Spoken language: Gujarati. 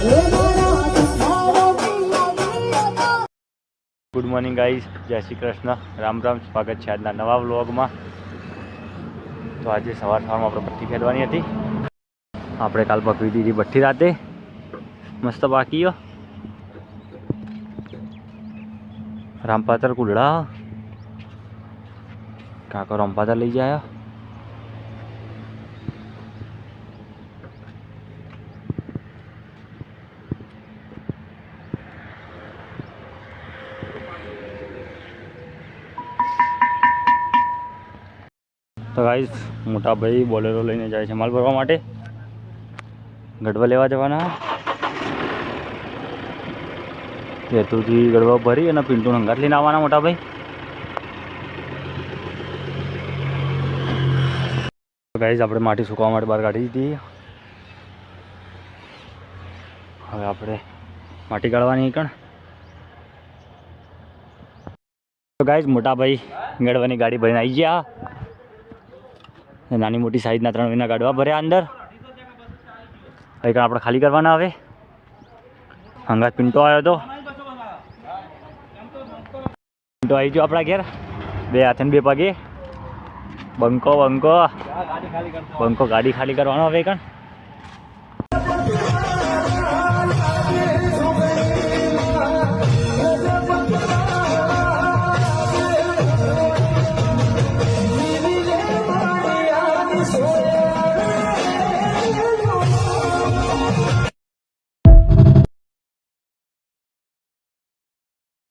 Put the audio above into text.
ગુડ મોર્નિંગ ગાઈઝ જય શ્રી કૃષ્ણ રામ રામ સ્વાગત છે આજના નવા વ્લોગમાં. તો આજે સવાર સવારમાં આપણે ભઠ્ઠી ખેડવાની હતી. આપણે કાલ પકવી દીધી ભઠ્ઠી રાતે. મસ્ત બાકીઓ. રામપાતર કુલડા. કાકો રામપાતર લઈ જાય તો ગાઈસ મોટા ભાઈ બોલેરો લઈને જાય છે માલ ભરવા માટે. ગઢવા લેવા જવાના. જેતુથી ગઢવા ભરી અને પિન્ટુ હંગાત લઈને આવવાના મોટા ભાઈ. ગાઈઝ આપણે માટી સુકવા માટે બહાર કાઢી દીધી. હવે આપણે માટી કાઢવાની કણ. તો ગાઈઝ મોટા ભાઈ ગઢવાની ગાડી ભરીને આવી ગયા. નાની મોટી સાઈઝના ત્રણ મહિના ગાડવા ભર્યા અંદર. હવે કાં આપણે ખાલી કરવાના હવે? હંગાત પિન્ટો આવ્યો હતો પિન્ટો આવી ગયો આપણા ઘેર. બે હાથે બે પગે. બંકો બંકો. બંકો ગાડી ખાલી કરવાનો હવે કણ